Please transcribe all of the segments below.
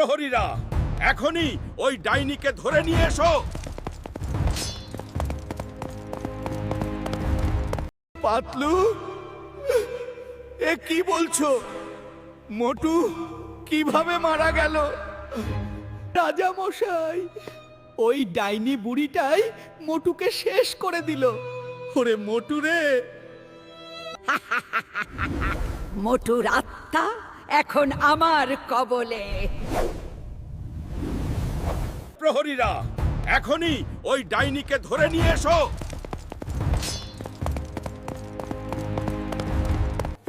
প্রহরীরা এখনই ওই ডাইনিকে ধরে নিয়ে এসো। পাতলু এ কি বলছো? মোটু কীভাবে মারা গেল? রাজা মশাই ওই ডাইনি বুড়িটাই মোটুকে শেষ করে দিল। ওরে মোটু রে। মোটুর আত্মা এখন আমার কবলে। প্রহরীরা এখনই ওই ডাইনিকে ধরে নিয়ে এসো।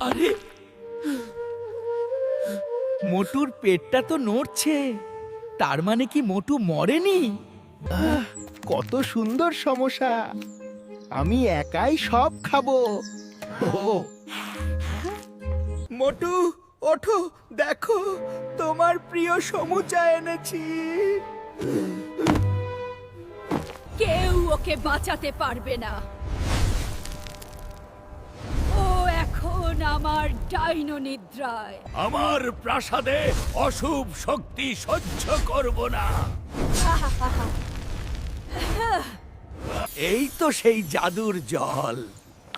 আরে মোটুর পেটটা তো নড়ছে তার মানে কি মোটু মরেনি? আহ, কত সুন্দর সমস্যা। আমি একাই সব খাব। ও মোটু ওঠো দেখো তোমার প্রিয় সমুচা এনেছি। কেউ ওকে বাঁচাতে পারবে না। ও এখন আমার ডাইনো নিদ্রায়। আমার প্রাসাদে অশুভ শক্তি সহ্য করব না। এই তো সেই জাদুর জল।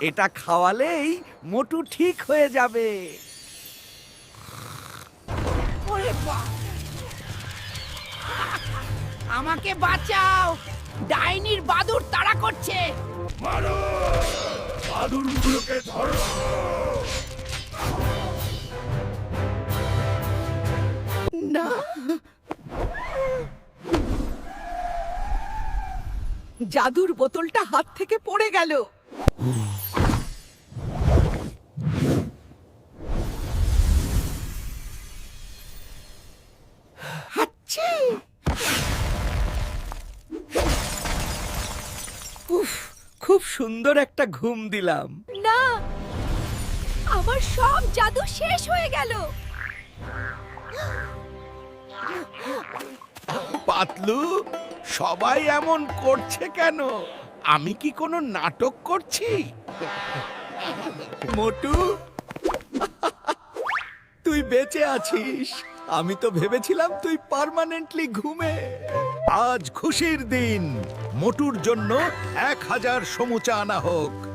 এটা খাওয়ালেই মোটু ঠিক হয়ে যাবে। আমাকে বাঁচাও। ডাইনির বাদুর তাড়া করছে। মারো। বাদুরগুলোকে ধরো। না। জাদুর বোতলটা হাত থেকে পড়ে গেল। উফ খুব সুন্দর একটা ঘুম দিলাম। না আমার সব জাদু শেষ হয়ে গেল। পাতলু সবাই এমন করছে কেন? আমি কি কোনো নাটক করছি? মোটু তুই বেঁচে আছিস। আমি তো ভেবেছিলাম তুই পার্মানেন্টলি ঘুমে। আজ খুশির দিন। মোটুর জন্য এক হাজার সমুচা আনা হোক।